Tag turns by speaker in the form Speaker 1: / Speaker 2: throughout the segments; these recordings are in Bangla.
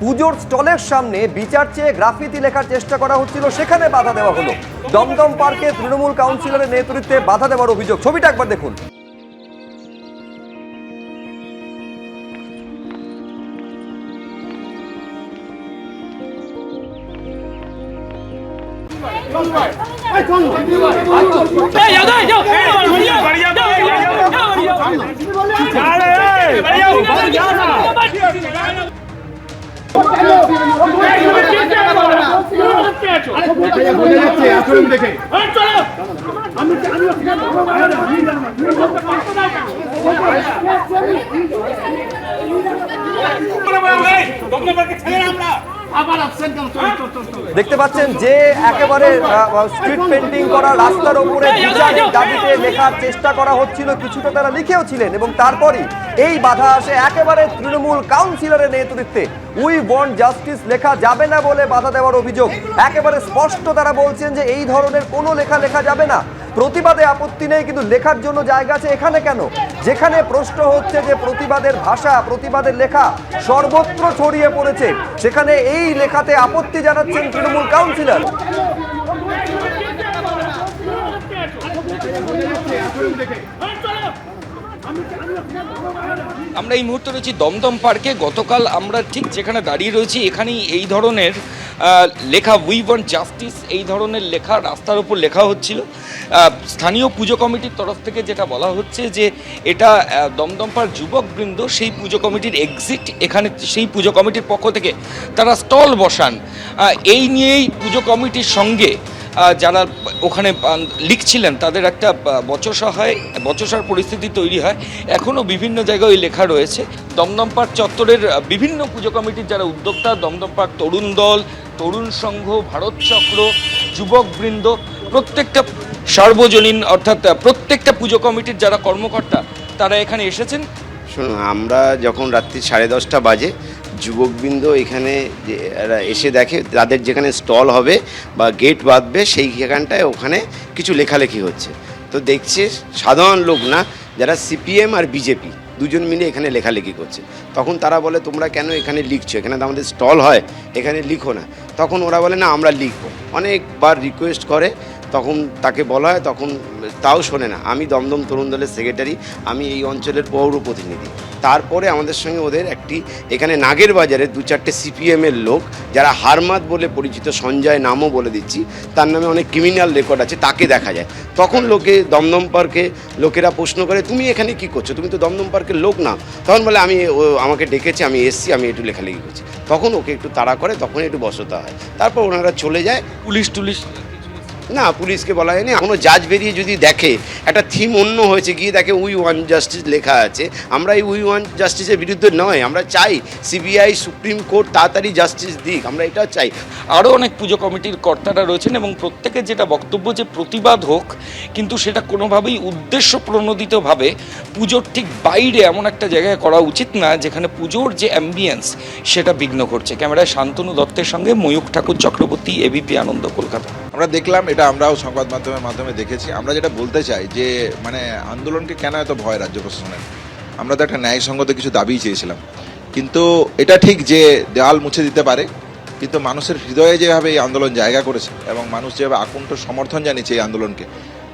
Speaker 1: পুজোর স্টলের সামনে বিচার চেয়ে গ্রাফিতি লেখার চেষ্টা করা হচ্ছিল সেখানে বাধা দেওয়া হলো দমদম পার্কে তৃণমূল কাউন্সিলরের নেতৃত্বে বাধা দেওয়ার অভিযোগ ছবিটা একবার দেখুন
Speaker 2: বোঝা
Speaker 1: দেখতে পাচ্ছেন যে একেবারে স্ট্রিট পেন্টিং করা রাস্তার ওপরে বিচারের দাবিতে লেখার চেষ্টা করা হচ্ছিল কিছুটা তারা লিখেও ছিলেন এবং তারপরই এই বাধা আসে একেবারে তৃণমূল কাউন্সিলরের নেতৃত্বে। উই ওয়ান্ট জাস্টিস লেখা যাবে না বলে বাধা দেওয়ার অভিযোগ। একেবারে স্পষ্ট তারা বলছেন যে এই ধরনের কোনো লেখা লেখা যাবে না। প্রতিবাদে আপত্তি নেই, কিন্তু লেখার জন্য জায়গা আছে এখানে কেন? যেখানে প্রশ্ন হচ্ছে যে প্রতিবাদের ভাষা, প্রতিবাদের লেখা সর্বত্র ছড়িয়ে পড়েছে। সেখানে এই লেখাতে আপত্তি জানাচ্ছেন তৃণমূল কাউন্সিলর।
Speaker 3: আমরা এই মুহূর্তে রয়েছি দমদম পার্কে। গতকাল আমরা ঠিক যেখানে দাঁড়িয়ে রয়েছি, এখানেই এই ধরনের লেখা উই ওয়ান্ট জাস্টিস এই ধরনের লেখা, রাস্তার উপর লেখা হচ্ছিল। স্থানীয় পুজো কমিটির তরফ থেকে যেটা বলা হচ্ছে যে, এটা দমদম পার্ক যুবকবৃন্দ সেই পুজো কমিটির এক্সিট এখানে সেই পুজো কমিটির পক্ষ থেকে তারা স্টল বসান। এই নিয়েই পুজো কমিটির সঙ্গে যারা ওখানে লিখছিলেন, তাদের একটা বচসা হয়, বচসার পরিস্থিতি তৈরি হয়। এখনও বিভিন্ন জায়গায় ওই লেখা রয়েছে। দমদম পার্ক চত্বরের বিভিন্ন পুজো কমিটির যারা উদ্যোক্তা দমদম পার্ক তরুণ দল, তরুণ সংঘ, ভারত চক্র যুবকবৃন্দ প্রত্যেকটা সার্বজনীন, অর্থাৎ প্রত্যেকটা পুজো কমিটির যারা কর্মকর্তা, তারা এখানে এসেছেন।
Speaker 4: শুনুন, আমরা যখন রাত্রি সাড়ে দশটা বাজে যুবকবৃন্দ এখানে এসে দেখে, তাদের যেখানে স্টল হবে বা গেট বাঁধবে সেই সেখানটায় ওখানে কিছু লেখালেখি হচ্ছে। তো দেখছে, সাধারণ লোক না, যারা সিপিএম আর বিজেপি, দুজন মিলে এখানে লেখালেখি করছে। তখন তারা বলে, তোমরা কেন এখানে লিখছো? এখানে তো আমাদের স্টল হয়, এখানে লিখো না। তখন ওরা বলে, না, আমরা লিখব। অনেকবার রিকোয়েস্ট করে তখন তাকে বলা হয়, তখন তাও শোনে না। আমি দমদম তরুণ দলের সেক্রেটারি আমি এই অঞ্চলের পৌর প্রতিনিধি। তারপরে আমাদের সঙ্গে ওদের একটি, এখানে নাগের বাজারে দু চারটে সিপিএমের লোক, যারা হারমাত বলে পরিচিত সঞ্জয় নামও বলে দিচ্ছি, তার নামে অনেক ক্রিমিনাল রেকর্ড আছে, তাকে দেখা যায়। তখন লোকে দমদম পার্কে লোকেরা প্রশ্ন করে, তুমি এখানে কি করছ? তুমি তো দমদম পার্কের লোক না। তখন বলে, আমি আমাকে ডেকেছে, আমি এসছি, আমি একটু লেখালেখি করছি। তখন ওকে একটু তাড়া করে তখন একটু বসতে হয়। তারপর ওনারা চলে যায়।
Speaker 3: পুলিশ টুলিশ
Speaker 4: না, পুলিশকে বলা হয়নি। এখনও জাজ বেরিয়ে যদি দেখে, একটা থিম অন্য হয়েছে, গিয়ে দেখে উই ওয়ান জাস্টিস লেখা আছে। আমরা এই উই ওয়ান জাস্টিসের বিরুদ্ধে নয়, আমরা চাই সিবিআই সুপ্রিম কোর্ট তাড়াতাড়ি জাস্টিস দিক, আমরা এটা চাই।
Speaker 3: আরও অনেক পুজো কমিটির কর্তারা রয়েছেন এবং প্রত্যেকের যেটা বক্তব্য যে প্রতিবাদ হোক, কিন্তু সেটা কোনোভাবেই উদ্দেশ্য প্রণোদিতভাবে পুজোর ঠিক বাইরে এমন একটা জায়গায় করা উচিত না, যেখানে পুজোর যে অ্যাম্বিয়েন্স সেটা বিঘ্ন করছে ক্যামেরায় শান্তনু দত্তের সঙ্গে ময়ূক ঠাকুর চক্রবর্তী এবিপি আনন্দ কলকাতা।
Speaker 5: আমরা দেখলাম, এটা আমরাও সংবাদ মাধ্যমের মাধ্যমে দেখেছি। আমরা যেটা বলতে চাই যে মানে আন্দোলনকে কেন এত ভয় রাজ্য প্রশাসনের? আমরা তো একটা ন্যায়সঙ্গত কিছু দাবি চেয়েছিলাম। কিন্তু এটা ঠিক যে দেওয়াল মুছে দিতে পারে, কিন্তু মানুষের হৃদয়ে যেভাবে এই আন্দোলন জায়গা করেছে এবং মানুষ যেভাবে আকুণ্ঠ সমর্থন জানিয়েছে এই আন্দোলনকে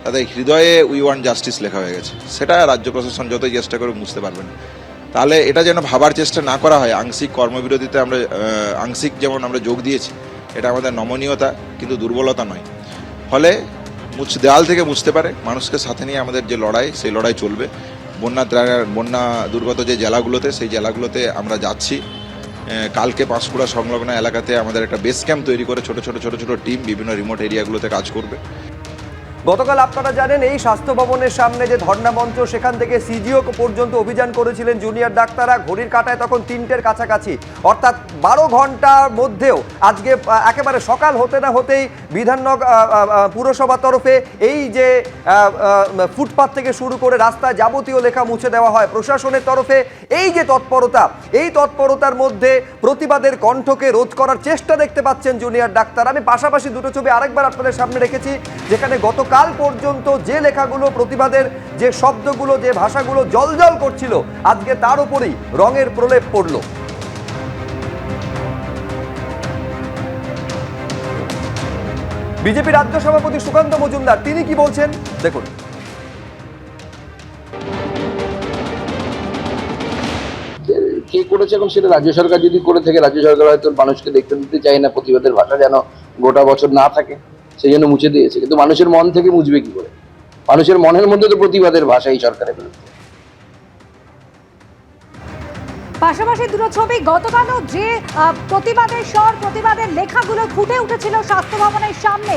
Speaker 5: তাদের হৃদয়ে উই ওয়ান জাস্টিস লেখা হয়ে গেছে। সেটা রাজ্য প্রশাসন যতই চেষ্টা করে বুঝতে পারবে না। তাহলে এটা যেন ভাবার চেষ্টা না করা হয়, আংশিক কর্মবিরতিতে আমরা আংশিক যেমন আমরা যোগ দিয়েছি এটা আমাদের নমনীয়তা, কিন্তু দুর্বলতা নয়। ফলে মুছ দেওয়াল থেকে বুঝতে পারে, মানুষকে সাথে নিয়ে আমাদের যে লড়াই, সেই লড়াই চলবে। বন্যা বন্যা দুর্গত যে জেলাগুলোতে, সেই জেলাগুলোতে আমরা যাচ্ছি। কালকে পাঁশকুড়া সংলগ্ন এলাকাতে আমাদের একটা বেস ক্যাম্প তৈরি করে ছোট ছোট ছোট ছোট টিম বিভিন্ন রিমোট এরিয়াগুলোতে কাজ করবে।
Speaker 1: গতকাল আপনারা জানেন এই স্বাস্থ্য ভবনের সামনে যে ধর্ণা মঞ্চ সেখান থেকে সিজিও পর্যন্ত অভিযান করেছিলেন জুনিয়র ডাক্তাররা। ঘড়ির কাটায় তখন তিনটের কাছাকাছি। অর্থাৎ বারো ঘণ্টার মধ্যেও আজকে একেবারে সকাল হতে না হতেই বিধাননগর পুরসভার তরফে এই যে আহ, থেকে শুরু করে রাস্তায় যাবতীয় লেখা মুছে দেওয়া হয়। প্রশাসনের তরফে এই যে তৎপরতা এই তৎপরতার মধ্যে প্রতিবাদের কণ্ঠকে রোধ করার চেষ্টা দেখতে পাচ্ছেন জুনিয়র ডাক্তার। আমি পাশাপাশি দুটো ছবি আরেকবার আপনাদের সামনে রেখেছি যেখানে গতকাল কাল পর্যন্ত যে লেখাগুলো প্রতিবাদের, যে শব্দগুলো, যে ভাষাগুলো জলজল করছিল, আজকে তার উপরেই রঙের প্রলেপ পড়ল। বিজেপি রাজ্য সভাপতি সুকান্ত মজুমদার, তিনি কি বলছেন? দেখুন।
Speaker 6: কে করেছে এখন সেটা রাজ্য সরকার যদি করে থাকে, রাজ্য সরকার হয়তো মানুষকে দেখতে দিতে চায় না, প্রতিবাদের ভাষা যেন গোটা বছর না থাকে। সেই জন্য মুছে দিয়েছে। কিন্তু মানুষের মন থেকে মুছবে কি করে? মানুষের মনের মধ্যে তো প্রতিবাদের ভাষা এই সরকারের বিরুদ্ধে।
Speaker 7: পাশাপাশি দুটো ছবি, গতকালও যে প্রতিবাদের স্বর, প্রতিবাদের লেখাগুলো ফুটে উঠেছিল স্বাস্থ্য ভবনের সামনে,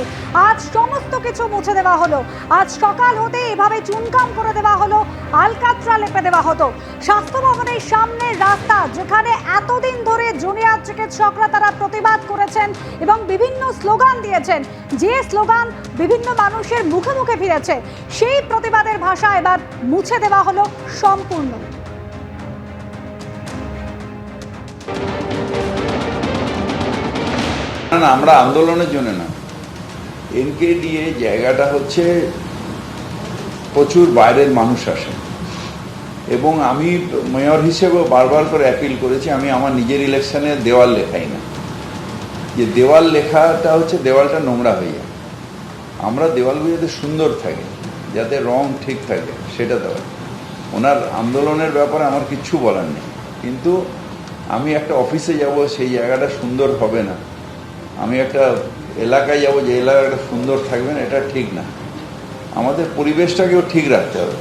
Speaker 7: আজ সমস্ত কিছু মুছে দেওয়া হলো। আজ সকাল হতে এভাবে চুনকাম করে দেওয়া হলো, আলকাত্রা লেপে দেওয়া হতো। স্বাস্থ্য ভবনের সামনের রাস্তা, যেখানে এতদিন ধরে জুনিয়র চিকিৎসকরা তারা প্রতিবাদ করেছেন এবং বিভিন্ন স্লোগান দিয়েছেন, যে স্লোগান বিভিন্ন মানুষের মুখে মুখে ফিরেছে, সেই প্রতিবাদের ভাষা এবার মুছে দেওয়া হলো সম্পূর্ণ।
Speaker 8: না আমরা আন্দোলনের জন্য না। এনকেডিএ জায়গাটা হচ্ছে প্রচুর বাইরের মানুষ আসে। এবং আমি মেয়র হিসেবেও বারবার করে অ্যাপিল করেছি, আমি আমার নিজের ইলেকশনে দেওয়াল লেখাই না। যে দেওয়াল লেখাটা হচ্ছে দেওয়ালটা নোংরা হয়ে যায়। আমরা দেওয়ালগুলো যাতে সুন্দর থাকে, যাতে রং ঠিক থাকে, সেটা দেওয়াল। ওনার আন্দোলনের ব্যাপারে আমার কিচ্ছু বলার নেই। কিন্তু আমি একটা অফিসে যাব, সেই জায়গাটা সুন্দর হবে না। আমি একটা এলাকায় যাব, যে এলাকাটা সুন্দর থাকবে না, এটা ঠিক না। আমাদের পরিবেশটাকেও ঠিক রাখতে হবে।